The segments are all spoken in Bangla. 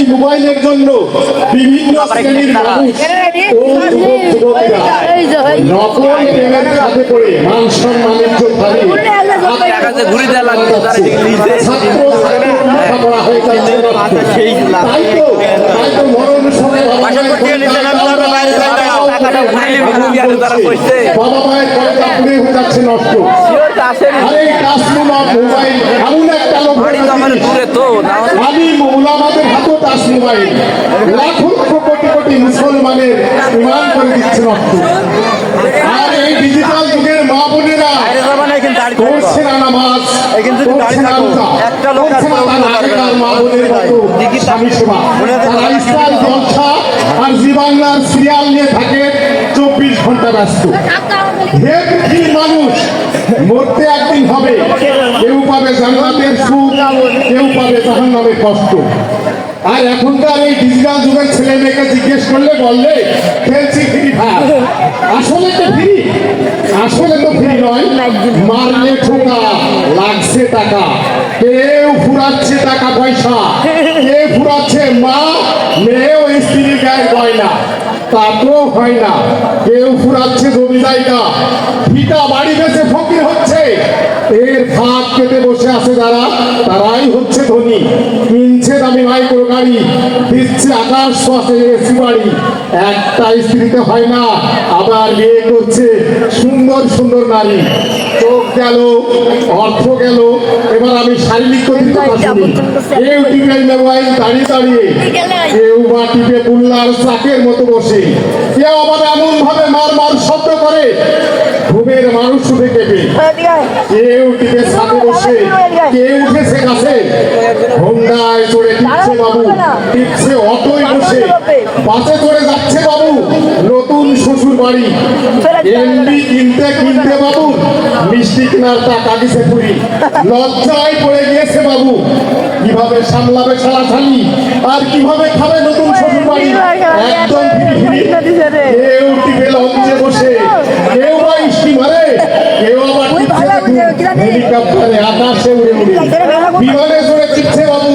এই মোবাইলের জন্য বিভিন্ন শ্রেণির মানুষ ও নকল প্রেমের খাতে পড়ে মান সম্মানের হয়ে বাবা মায়ের কলেজা পুড়ে হয়ে যাচ্ছে নষ্ট আর মোবাইল এমন একটা লোক বাড়ি তো আমার দূরে তো না আমি মোলামাদের হাতেও মোবাইল লাখো কোটি কোটি মুসলমানের ইমান করে দিচ্ছে নষ্ট আর এই ডিজিটাল যুগের মা বোনেরা করছে না নামাজ করছে না রোজা, করছে না তার আগেকার মা বোনের মতো স্বামী সেবা। তারা ইসলাম জলসা আর জি বাংলার সিরিয়াল নিয়ে থাকে চব্বিশ ঘণ্টা ব্যস্ত। হে মানুষ মরতে একদিন হবে। কেউ পাবে জান্নাতের সুখ কেউ পাবে জাহান্নামের কষ্ট। আর এখনকার এই ডিজিটাল যুগের ছেলে মেয়েকে জিজ্ঞেস করলে বললে, খেলছি ফ্রি ফায়ার। আসলে তো ফ্রি। আসলে তো ফ্রি নয়। মারলে ঠোকা, লাগছে টাকা। কেউ ফুরাচ্ছে টাকা পয়সা। কে ফুরাচ্ছে, মা মেয়েও স্ত্রীর গায়ে গয়না। তাতেও হয় না। কেউ ফুরাচ্ছে জমি জায়গা। ভিটা বাড়ি বেঁচে ফকির হচ্ছে। এর ভাত কেটে বসে আছে যারা, তারাই হচ্ছে ধনী। মাইক্রো গাড়ি দিচ্ছে আকাশ এসি বাড়ি। একটা স্ত্রীতে হয় না আবার বিয়ে করছে সুন্দর সুন্দর নারী। চোখ গেল অর্থ গেল এবার আমি শারীরিক কেউ টিপে মোবাইল দাঁড়িয়ে দাঁড়িয়ে। কেউ বা টিপে পুল্লার চাকের মতো বসে। কেউ আবার এমন ভাবে মার মার শব্দ করে ঘুমের মানুষ উঠে কেঁপে কেউ টিপে ছাদে বসে কেউ উঠেছে গাছে হোন্ডায় চড়ে টিপছে বাবু টিপছে অটোয় বসে। বাসে চড়ে যাচ্ছে বাবু নতুন শ্বশুর বাড়ি। এমবি কিনতে কিনতে বাবু মিষ্টি কেনার টাকা দিছে পুরি। লজ্জায় পড়ে গিয়েছে বাবু। কীভাবে সামলাবে সারা ছাড়াছাড়ি আর কীভাবে খাবে নতুন শ্বশুর বাড়ি? একদম কেউ টিপে লঞ্চে বসে কেউ বা স্টিমারে কেউ আবার টিপছে দেখুন হেলিকপ্টারে আকাশে উড়ে উড়ে। বিমানে চড়ে টিপছে বাবু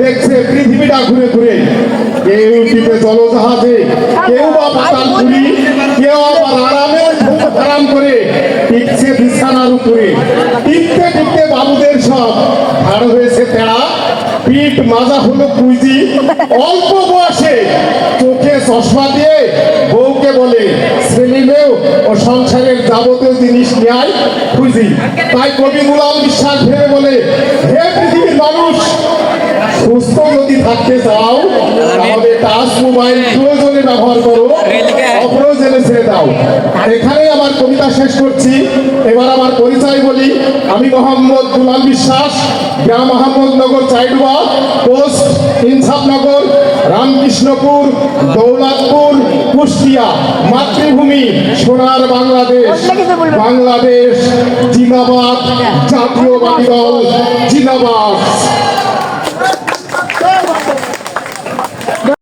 দেখছে পৃথিবীটা ঘুরে ঘুরে। কেউ টিপে জলজাহাজে কেউ বা পাতাল পুরি কেউ আবার আরামে ঘুম হারাম করে টিপছে বিছানার উপরে। টিপতে টিপতে বাবুদের সব ভাড় হয়েছে তেড়া। পিঠ মাজা হলো কুইজি। অল্প বয়সে চোখে চশমা দিয়ে বউকে বলে ছেলে মেয়েও ও সংসারের যাবতীয় জিনিস নেয় খুঁজি। তাই কবি গুলাম বিশ্বাস ভেবে বলে, হে পৃথিবীর মানুষ, সুস্থ যদি থাকতে চাও, তাহলে টাচ মোবাইল প্রয়োজনে ব্যবহার করো অপ্রয়োজনে ছেড়ে দাও। এখানে আমার কবিতা শেষ করছি। এবার আমার পরিচয় বলি। আমি মোহাম্মদ গুলাম বিশ্বাস, গ্রাম মোহাম্মদনগর চাইডুয়া, পোস্ট ইনসাফনগর রামকৃষ্ণপুর, দৌলতপুর কুষ্টিয়া মাতৃভূমি সোনার বাংলাদেশ। বাংলাদেশ জিন্দাবাদ জাতীয়বাদী দল জিন্দাবাদ।